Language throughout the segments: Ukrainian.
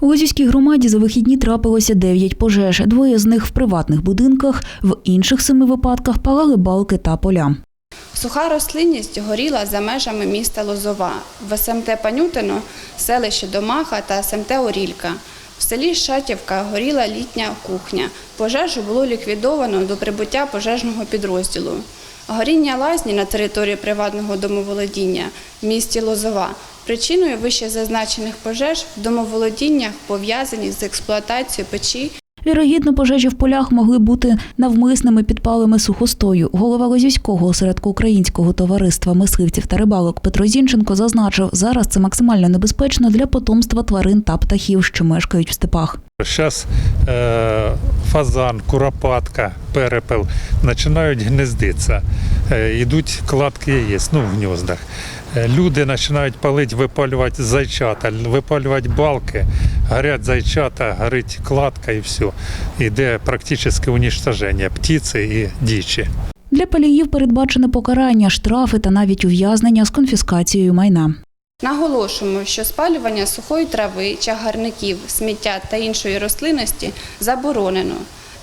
У Лозівській громаді за вихідні трапилося 9 пожеж. Двоє з них в приватних будинках, в інших семи випадках палали балки та поля. Суха рослинність горіла за межами міста Лозова, в СМТ Панютино, селище Домаха та СМТ Орілька. В селі Шатівка горіла літня кухня. Пожежу було ліквідовано до прибуття пожежного підрозділу. Горіння лазні на території приватного домоволодіння в місті Лозова причиною вище зазначених пожеж в домоволодіннях пов'язані з експлуатацією печі Вірогідно, пожежі в полях могли бути навмисними підпалами сухостою. Голова Лозівського осередку українського товариства мисливців та рибалок Петро Зінченко зазначив, зараз це максимально небезпечно для потомства тварин та птахів, що мешкають в степах. Зараз е, фазан, куропатка, перепел починають гнездитися. Е, йдуть кладки яєць, ну, в гніздах. Е, люди починають палити, випалювати зайчата, випалювати балки, горять зайчата, горить кладка і все. Іде практично уничтоження птиці і дічі. Для паліїв передбачене покарання, штрафи та навіть ув'язнення з конфіскацією майна. Наголошуємо, що спалювання сухої трави, чагарників, сміття та іншої рослинності заборонено.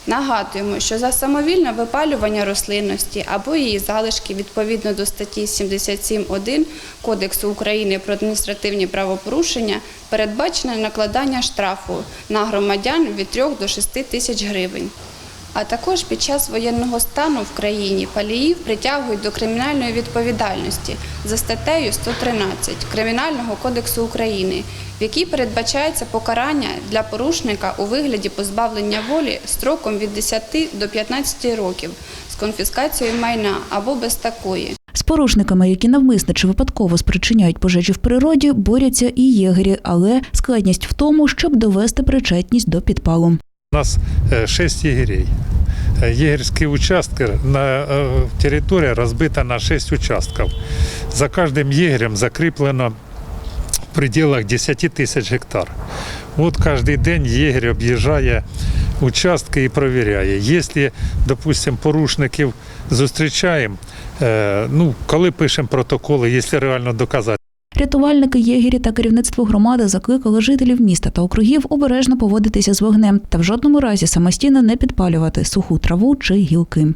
Нагадуємо, що за самовільне випалювання рослинності або її залишки відповідно до статті 77.1 Кодексу України про адміністративні правопорушення передбачене накладання штрафу на громадян від 3 до 6 тисяч гривень. А також під час воєнного стану в країні паліїв притягують до кримінальної відповідальності за статтею 113 Кримінального кодексу України, в якій передбачається покарання для порушника у вигляді позбавлення волі строком від 10 до 15 років з конфіскацією майна або без такої. З порушниками, які навмисно чи випадково спричиняють пожежі в природі, борються і єгері, але складність в тому, щоб довести причетність до підпалу. У нас е, шість єгерей. Е, Єгерські участки на е, територія розбита на 6 участків. За кожним єгерем закріплено в пределах 10 тисяч гектар. От кожен день єгер об'їжджає участки і перевіряє. Якщо, допустимо, порушників зустрічаємо, е, ну, коли пишемо протоколи, якщо реально доказати. Рятувальники, єгері та керівництво громади закликали жителів міста та округів обережно поводитися з вогнем та в жодному разі самостійно не підпалювати суху траву чи гілки.